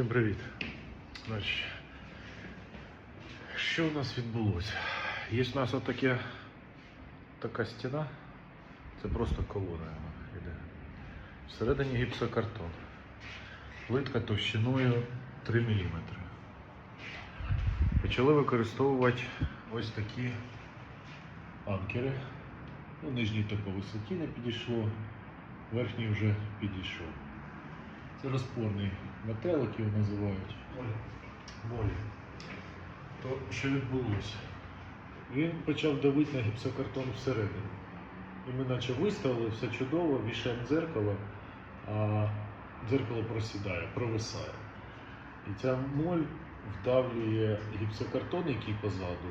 Всім привіт. Значить, що у нас відбулося? Є в нас отаке, така стіна, це просто колона йде. Всередині гіпсокартон. Плитка товщиною 3 мм. Почали використовувати ось такі анкери. Ну, нижній то по висоті не підійшло, верхній вже підійшов. Це розпорний метелик його називають. Молі. То що відбулося? Він почав давити на гіпсокартон всередину. І ми наче виставили, все чудово, вішаємо дзеркало, а дзеркало просідає, провисає. І ця моль вдавлює гіпсокартон, який позаду.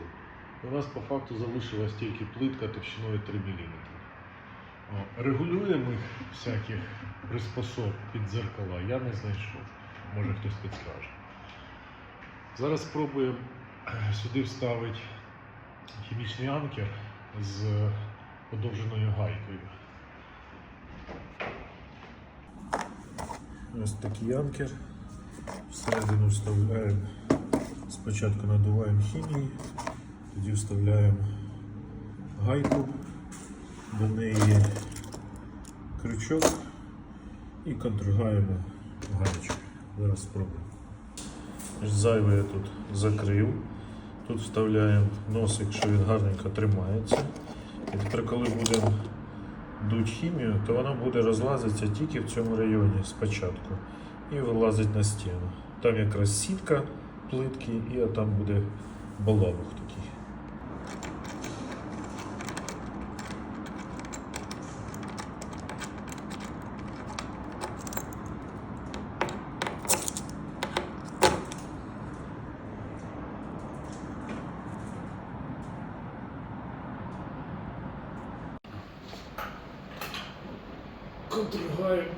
І у нас по факту залишилась тільки плитка товщиною 3 мм. О, Регулюємих всяких приспособ під дзеркала я не знайшов. Може хтось підскаже. Зараз спробуємо сюди вставити хімічний анкер з подовженою гайкою. Ось такий анкер. Всередину вставляємо, спочатку надуваємо хімії, тоді вставляємо гайку, до неї крючок і контругаємо гаєчку. Зараз спробуємо. Зайве я тут закрив. Тут вставляємо носик, що він гарненько тримається. І тепер, коли будемо дуть хімію, то вона буде розлазитися тільки в цьому районі спочатку і вилазить на стіну. Там якраз сітка плитки, і там буде балабух такий. Контругаємо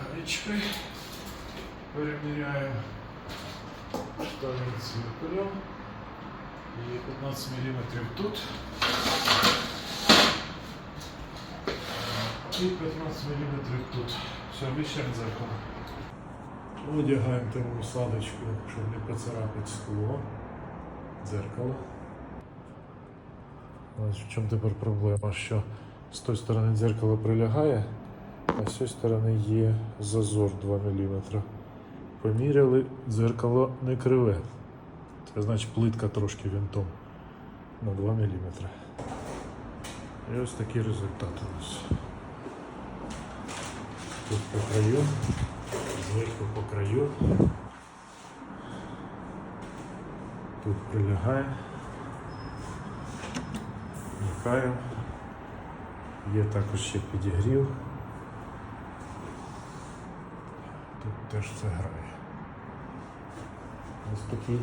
гаєчкою, переміряємо штанги циркулем і 15 мм тут. І 15 мм тут. Все, вішаємо зеркало. Одягаємо тому насадочку, щоб не поцарапати скло, дзеркало. Ось в чому тепер проблема, що з тої сторони дзеркало прилягає, а з цієї сторони є зазор 2 мм. Поміряли, дзеркало не криве. Це значить плитка трошки винтом на 2 мм. І ось такий результат у нас. Тут по краю, зверху по краю. Тут прилягає. Вмикаємо. Є також ще підігрів. Тут теж все грає. Ось такий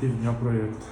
півдня проєкт.